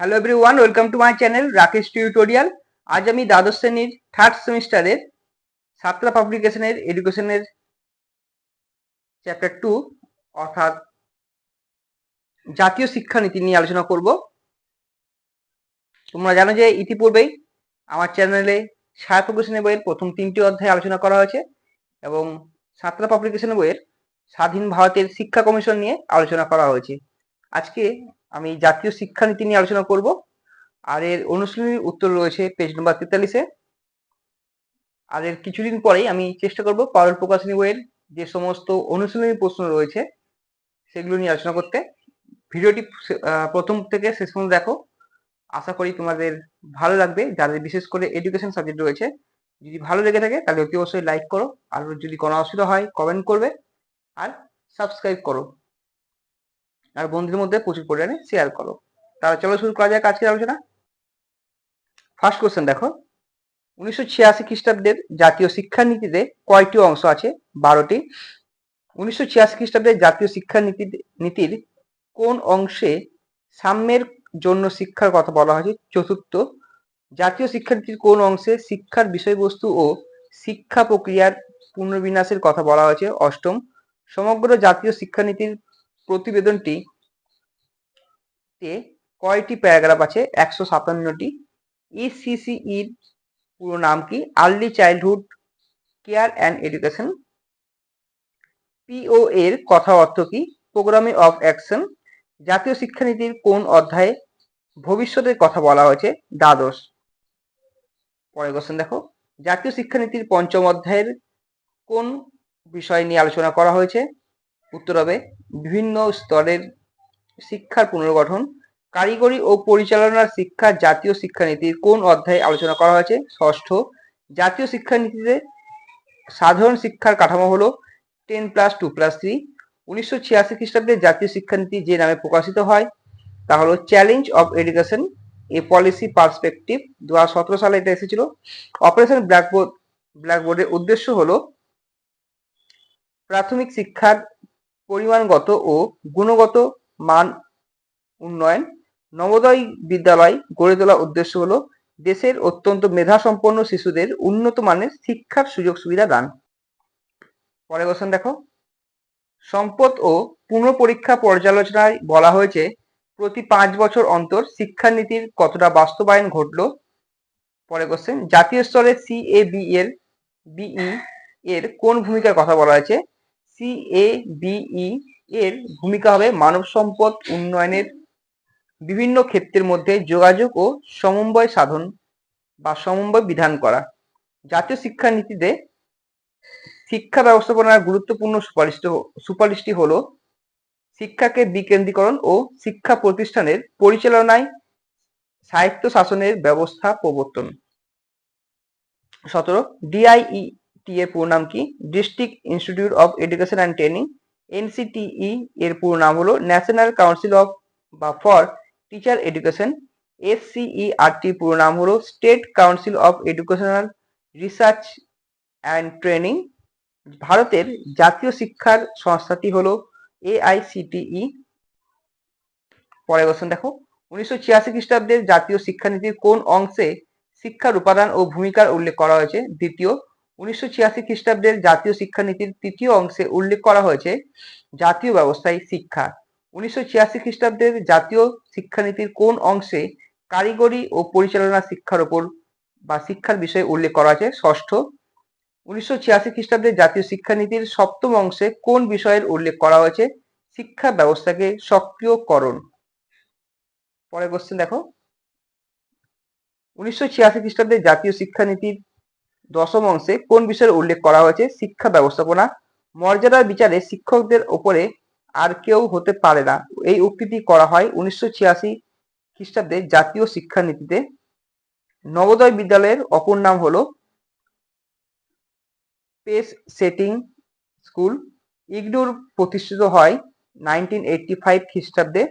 Hello everyone welcome to my channel Rakesh tutorial আজ আমি দ্বাদশ শ্রেণির থার্ড সেমিস্টারের সাতরা পাবলিকেশনের এডুকেশনের চ্যাপ্টার টু অর্থাৎ জাতীয় শিক্ষানীতি নিয়ে আলোচনা করব। তোমরা জানো যে ইতিপূর্বেই আমার চ্যানেলে সায়া প্রকাশনের বইয়ের প্রথম তিনটি অধ্যায় আলোচনা করা হয়েছে এবং সাতরা পাবলিকেশনের বইয়ের স্বাধীন ভারতের শিক্ষা কমিশন নিয়ে আলোচনা করা হয়েছে। আজকে আমি জাতীয় শিক্ষানীতি নিয়ে আলোচনা করব। আর এর অনুশীলনীর উত্তর রয়েছে পেজ নম্বর তেতাল্লিশে আর এর কিছুদিন পরেই আমি চেষ্টা করব পাওয়ার প্রকাশনী বইয়ের যে সমস্ত অনুশীলনী প্রশ্ন রয়েছে, সেগুলো নিয়ে আলোচনা করতে। ভিডিওটি প্রথম থেকে শেষ পর্যন্ত দেখো। আশা করি তোমাদের ভালো লাগবে। যাদের বিশেষ করে এডুকেশন সাবজেক্ট রয়েছে, যদি ভালো লেগে থাকে তাহলে অতি অবশ্যই লাইক করো। আর যদি কোনো অসুবিধা হয় কমেন্ট করবে। আর সাবস্ক্রাইব করো। আর বন্ধুদের মধ্যে প্রচুর পরিমাণে শেয়ার করো। তাহলে চলো শুরু করা যাক আজকের আলোচনা। ফার্স্ট কোশ্চেন দেখো। উনিশশো ছিয়াশি খ্রিস্টাব্দের জাতীয় শিক্ষানীতিতে কয়টি অংশ আছে? বারোটি। উনিশশো ছিয়াশি খ্রিস্টাব্দের জাতীয় শিক্ষানীতি নীতির কোন অংশে সাম্যের জন্য শিক্ষার কথা বলা হয়েছে? চতুর্থ। জাতীয় শিক্ষানীতির কোন অংশে শিক্ষার বিষয়বস্তু ও শিক্ষা প্রক্রিয়ার পুনর্বিন্যাসের কথা বলা হয়েছে? অষ্টম। সমগ্র জাতীয় শিক্ষানীতির প্রতিবেদনটি তে কয়টি প্যারাগ্রাফ আছে? একশো সাতান্নটি। ইসিসিইর পুরো নাম কি? Early childhood care and education. PO এর কথা অর্থ কি? প্রোগ্রামে অফ অ্যাকশন। জাতীয় শিক্ষানীতির কোন অধ্যায়ে ভবিষ্যতের কথা বলা হয়েছে? দ্বাদশ। পরের কোশ্চেন দেখো। জাতীয় শিক্ষানীতির পঞ্চম অধ্যায়ের কোন বিষয় নিয়ে আলোচনা করা হয়েছে? উত্তর হবে বিভিন্ন স্তরের শিক্ষার পুনর্গঠন, কারিগরি ও পরিচালনার শিক্ষা, জাতীয় শিক্ষানীতির কোন অধ্যায়ে আলোচনা করা হয়েছে? ষষ্ঠ, জাতীয় শিক্ষানীতিতে সাধারণ শিক্ষার কাঠামো হলো ten plus two plus three. উনিশশো ছিয়াশি খ্রিস্টাব্দে জাতীয় শিক্ষানীতি যে নামে প্রকাশিত হয়, তা হলো challenge of education, a policy perspective. দু সালে এটা এসেছিল। অপারেশন ব্ল্যাকবোর্ড, ব্ল্যাকবোর্ডের উদ্দেশ্য হলো প্রাথমিক শিক্ষার পরিমাণগত ও গুণগত মান উন্নয়ন, নবোদয় বিদ্যালয় গড়ে তোলার উদ্দেশ্য হলো দেশের অত্যন্ত মেধাসম্পন্ন শিশুদের উন্নত মানের শিক্ষার সুযোগ সুবিধা দান। পরে কোশ্চেন দেখো। সম্পদ ও পুনঃপরীক্ষা পর্যালোচনায় বলা হয়েছে, প্রতি পাঁচ বছর অন্তর শিক্ষানীতির কতটা বাস্তবায়ন ঘটল? পরে কোশ্চেন জাতীয় স্তরে সিএবি এর বিই এর কোন ভূমিকার কথা বলা হয়েছে? সিএবিই এর ভূমিকা হবে মানব সম্পদ উন্নয়নের বিভিন্ন ক্ষেত্রের মধ্যে যোগাযোগ ও সমন্বয় সাধন বা সমন্বয় বিধান করা। জাতীয় শিক্ষানীতিতে শিক্ষা ব্যবস্থাপনার গুরুত্বপূর্ণ সুপারিশ সুপারিশটি হলো শিক্ষাকে বিকেন্দ্রীকরণ ও শিক্ষা প্রতিষ্ঠানের পরিচালনায় সাহিত্য শাসনের ব্যবস্থা প্রবর্তন। সতেরো ডিআইইটি এর পুরো নাম কি? District institute of education and training NCTE এর পুরো নাম হলো ন্যাশনাল কাউন্সিল অফ বা ফর টিচার এডুকেশন এসসিইআরটি পুরো নাম হলো state council of educational research and training ভারতের জাতীয় শিক্ষার সংস্থাটি হলো এআইসিটিই পরের কোশ্চেন দেখো, উনিশশো ছিয়াশি খ্রিস্টাব্দের জাতীয় শিক্ষানীতির কোন অংশে শিক্ষার উপাদান ও ভূমিকার উল্লেখ করা হয়েছে? দ্বিতীয় উনিশশো ছিয়াশি খ্রিস্টাব্দের জাতীয় শিক্ষানীতির তৃতীয় অংশে উল্লেখ করা হয়েছে জাতীয় ব্যবস্থায় শিক্ষা। উনিশশো ছিয়াশি খ্রিস্টাব্দের জাতীয় শিক্ষানীতির কোন অংশে কারিগরি ও পরিচালনা শিক্ষার ওপর বা শিক্ষার বিষয়ে উল্লেখ করা আছে? ষষ্ঠ। উনিশশো ছিয়াশি খ্রিস্টাব্দের জাতীয় শিক্ষানীতির সপ্তম অংশে কোন বিষয়ের উল্লেখ করা হয়েছে? শিক্ষা ব্যবস্থাকে সক্রিয়করণ। পরের কোশ্চেন দেখো। উনিশশো ছিয়াশি খ্রিস্টাব্দের জাতীয় শিক্ষানীতির দশম অংশে কোন বিষয়ের উল্লেখ করা হয়েছে? শিক্ষা ব্যবস্থাপনা। মর্যাদার বিচারে শিক্ষকদের ওপরে আর কেউ হতে পারে না। এই উক্তিটি করা হয় উনিশশো ছিয়াশি খ্রিস্টাব্দে জাতীয় শিক্ষানীতিতে। নবোদয় বিদ্যালয়ের অপর নাম হলো পেস সেটিং স্কুল। ইগনুর প্রতিষ্ঠিত হয় নাইনটিন এইটটি ফাইভ খ্রিস্টাব্দে।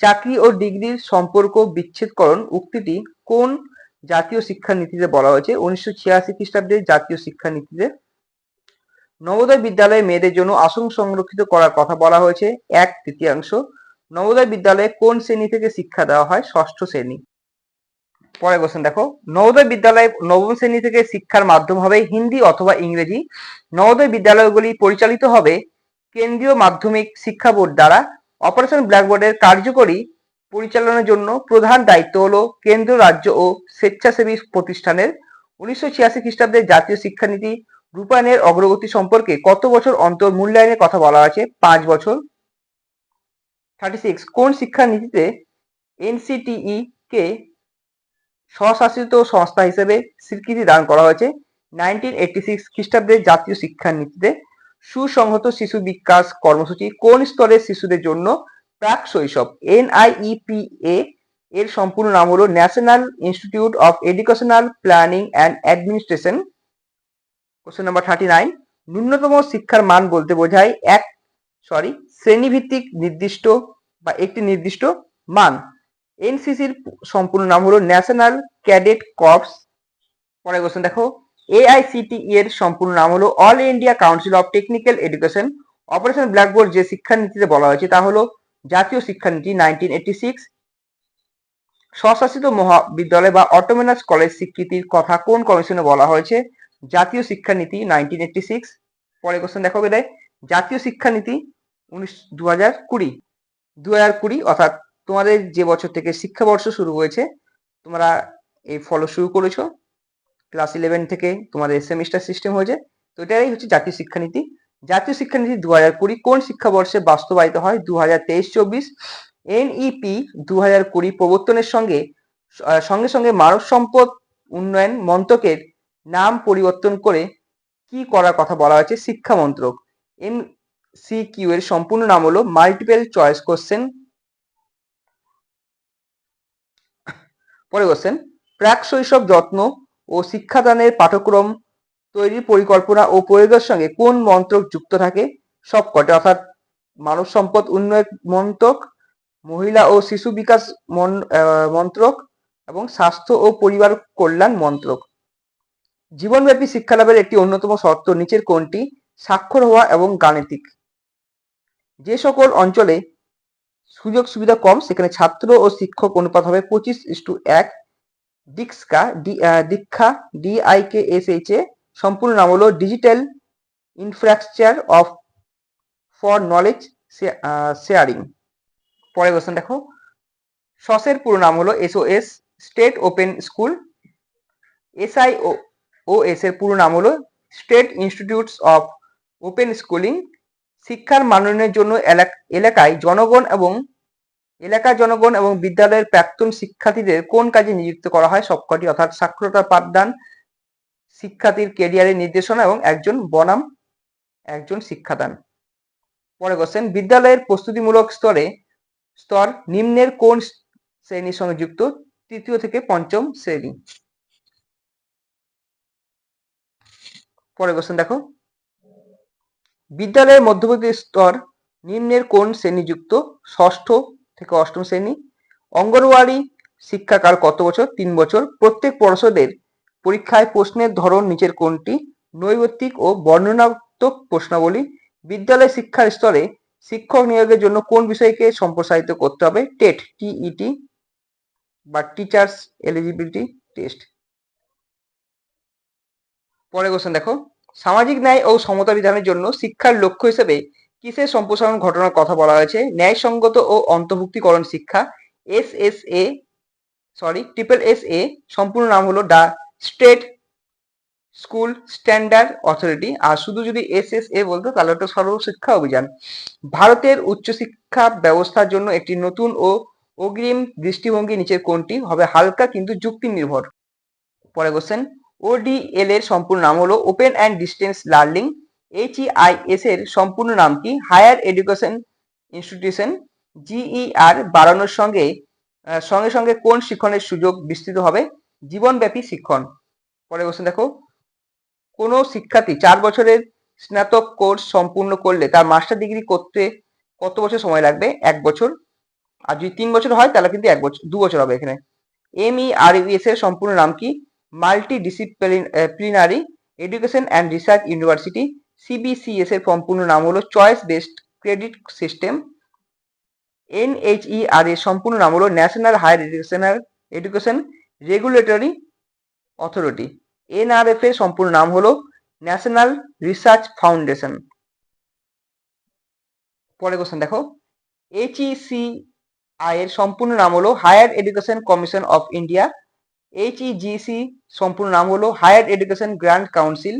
চাকরি ও ডিগ্রির সম্পর্ক বিচ্ছেদকরণ উক্তিটি কোন জাতীয় শিক্ষানীতিতে বলা হয়েছে, উনিশশো ছিয়াশি খ্রিস্টাব্দের জাতীয় শিক্ষানীতিতে নবোদয় বিদ্যালয়ে মেয়েদের জন্য আসন সংরক্ষিত করার কথা বলা হয়েছে, এক তৃতীয়াংশ। নবোদয় বিদ্যালয়ে কোন শ্রেণি থেকে শিক্ষা দেওয়া হয়? ষষ্ঠ শ্রেণি। পরে কোশ্চেন দেখো। নবোদয় বিদ্যালয়ে নবম শ্রেণি থেকে শিক্ষার মাধ্যম হবে হিন্দি অথবা ইংরেজি। নবোদয় বিদ্যালয়গুলি পরিচালিত হবে কেন্দ্রীয় মাধ্যমিক শিক্ষা বোর্ড দ্বারা। অপারেশন ব্ল্যাকবোর্ডের কার্যকরী পরিচালনার জন্য প্রধান দায়িত্ব হলো কেন্দ্র, রাজ্য ও স্বেচ্ছাসেবী প্রতিষ্ঠানের উনিশশো ছিয়াশি খ্রিস্টাব্দের জাতীয় শিক্ষানীতি রূপায়ণের অগ্রগতি সম্পর্কে কত বছর অন্তর মূল্যায়নের কথা বলা হয়েছে পাঁচ বছর। থার্টি সিক্স কোন শিক্ষানীতিতে এনসিটিই কে স্বশাসিত সংস্থা হিসেবে স্বীকৃতি দান করা হয়েছে? নাইনটিন এইটি সিক্স খ্রিস্টাব্দের জাতীয় শিক্ষানীতিতে সুসংহত শিশু বিকাশ কর্মসূচি কোন স্তরের শিশুদের জন্য প্রাক শৈশব, এনআইইপিএ এর সম্পূর্ণ নাম হলো national institute of educational planning and administration question number thirty nine ন্যূনতম শিক্ষার মান বলতে বোঝায় এক সরি শ্রেণীভিত্তিক নির্দিষ্ট বা একটি নির্দিষ্ট মান। এনসিসির সম্পূর্ণ নাম হলো ন্যাশনাল ক্যাডেট কর্পস পরে কোশ্চেন দেখো। এআইসিটিই এর সম্পূর্ণ নাম হলো all India council of technical education operation blackboard যে শিক্ষানীতিতে বলা হয়েছে তা হলো জাতীয় শিক্ষানীতি নাইনটিন এইটি সিক্স স্বশাসিত মহাবিদ্যালয় বা অটোমেনাস কলেজ স্বীকৃতির কথা কোন কমিশনে বলা হয়েছে? জাতীয় শিক্ষানীতি নাইনটিন এইটি সিক্স পরে কোশ্চেন দেখো বেদায় জাতীয় শিক্ষানীতি উনিশ দু হাজার কুড়ি দু হাজার কুড়ি অর্থাৎ তোমাদের যে বছর থেকে শিক্ষাবর্ষ শুরু হয়েছে, তোমরা এই ফলো শুরু করেছ। ক্লাস ইলেভেন থেকে তোমাদের সেমিস্টার সিস্টেম হয়েছে। তো এটাই হচ্ছে জাতীয় শিক্ষানীতি। জাতীয় শিক্ষানীতি দু হাজার কুড়ি কোন শিক্ষাবর্ষে বাস্তবায়িত হয়? দু হাজার তেইশ, চব্বিশ। এনইপি দু হাজার কুড়ি প্রবর্তনের সঙ্গে সঙ্গে সঙ্গে মানব সম্পদ উন্নয়ন মন্ত্রকের নাম পরিবর্তন করে কি করার কথা বলা হয়েছে? শিক্ষা মন্ত্রক। এম সি কিউ এর সম্পূর্ণ নাম হলো মাল্টিপেল চয়েস কোশ্চেন। পরে কোশ্চেন, প্রাক শৈশব যত্ন ও শিক্ষাদানের পাঠ্যক্রম তৈরির পরিকল্পনা ও প্রয়োগের সঙ্গে কোন মন্ত্রক যুক্ত থাকে? সবকটি, অর্থাৎ মানব সম্পদ উন্নয়ন মন্ত্রক, মহিলা ও শিশু বিকাশ মন্ত্রক এবং স্বাস্থ্য ও পরিবার কল্যাণ মন্ত্রক। জীবনব্যাপী শিক্ষালাভের একটি অন্যতম শর্ত নিচের কোনটি? স্বাক্ষর হওয়া এবং গাণিতিক। যে সকল অঞ্চলে সুযোগ সুবিধা কম, সেখানে ছাত্র ও শিক্ষক অনুপাত হবে পঁচিশ ইস্টু এক। ডিক্সকা দীক্ষা ডিআইকে এস এইচ এ সম্পূর্ণ নাম হলো digital infrastructure of for knowledge sharing পরে কোশ্চেন দেখো। সসের পুরো নাম হলো SOS state open school SI O S এর পুরো নাম হলো state institutes of open schooling শিক্ষার মাননের জন্য এলাকায় জনগণ এবং এলাকার জনগণ এবং বিদ্যালয়ের প্রাক্তন শিক্ষার্থীদের কোন কাজে নিযুক্ত করা হয়? সবকটি অর্থাৎ সাক্ষরতার পাঠদান শিক্ষার্থীর কেরিয়ারের নির্দেশনা এবং একজন বনাম, একজন শিক্ষাদান। পরে কোশ্চেন বিদ্যালয়ের প্রস্তুতিমূলক স্তরে, স্তর নিম্নের কোন শ্রেণির সঙ্গে যুক্ত? তৃতীয় থেকে পঞ্চম শ্রেণি। পরে কোশ্চেন দেখো। বিদ্যালয়ের মধ্যবর্তী স্তর নিম্নের কোন শ্রেণি যুক্ত? ষষ্ঠ থেকে অষ্টম শ্রেণি। অঙ্গনওয়াড়ি শিক্ষাকাল কত বছর? তিন বছর। প্রত্যেক পর্ষদের পরীক্ষায় প্রশ্নের ধরন, নিচের কোনটি? নৈবত্তিক ও বর্ণনাত্মক প্রশ্নাবলী। বিদ্যালয় শিক্ষার স্তরে শিক্ষক নিয়োগের জন্য কোন বিষয়কে সম্প্রসারিত করতে হবে? টেট, টিইটি বা টিচার্স এলিজিবিলিটি টেস্ট। পরে কোশ্চেন দেখো। সামাজিক ন্যায় ও সমতা বিধানের জন্য শিক্ষার লক্ষ্য হিসেবে কিসের সম্প্রসারণ ঘটনার কথা বলা হয়েছে? ন্যায়সঙ্গত ও অন্তর্ভুক্তিকরণ শিক্ষা, S S A sorry triple S A সম্পূর্ণ নাম হলো the state school standard authority. আর শুধু যদি এস এস এ বলতো, তাহলে ওটা সর্বশিক্ষা অভিযান। ভারতের উচ্চশিক্ষা ব্যবস্থার জন্য একটি নতুন ও অগ্রিম দৃষ্টিভঙ্গি নিচের কোনটি? হবে হালকা কিন্তু যুক্তি নির্ভর পরে কোশ্চেন ওডিএল এর সম্পূর্ণ নাম হলো open and distance learning HEIS এর সম্পূর্ণ নাম কি? হায়ার এডুকেশন ইনস্টিটিউশন জিইআর বাড়ানোর সঙ্গে সঙ্গে সঙ্গে কোন শিক্ষণের সুযোগ বিস্তৃত হবে? জীবনব্যাপী শিক্ষণ। পরে কোশ্চেন দেখো। কোনো শিক্ষার্থী চার বছরের স্নাতক কোর্স সম্পূর্ণ করলে তার মাস্টার ডিগ্রি করতে কত বছর সময় লাগবে? এক বছর। আর যদি তিন বছর হয়, তাহলে কিন্তু এক বছর দু বছর হবে এখানে। এম ই আর এস এর সম্পূর্ণ নাম কি? Multi disciplinary education and research university CBCS এর সম্পূর্ণ নাম হলো choice based credit system NHER এর সম্পূর্ণ নাম হলো national higher educational education regulatory authority NRF এর সম্পূর্ণ নাম হলো ন্যাশনাল রিসার্চ ফাউন্ডেশন পরে কোশ্চেন দেখো। এইচইসি আই এর সম্পূর্ণ নাম হলো higher education commission of India HEGC সম্পূর্ণ নাম হলো হায়ার এডুকেশন গ্র্যান্ড কাউন্সিল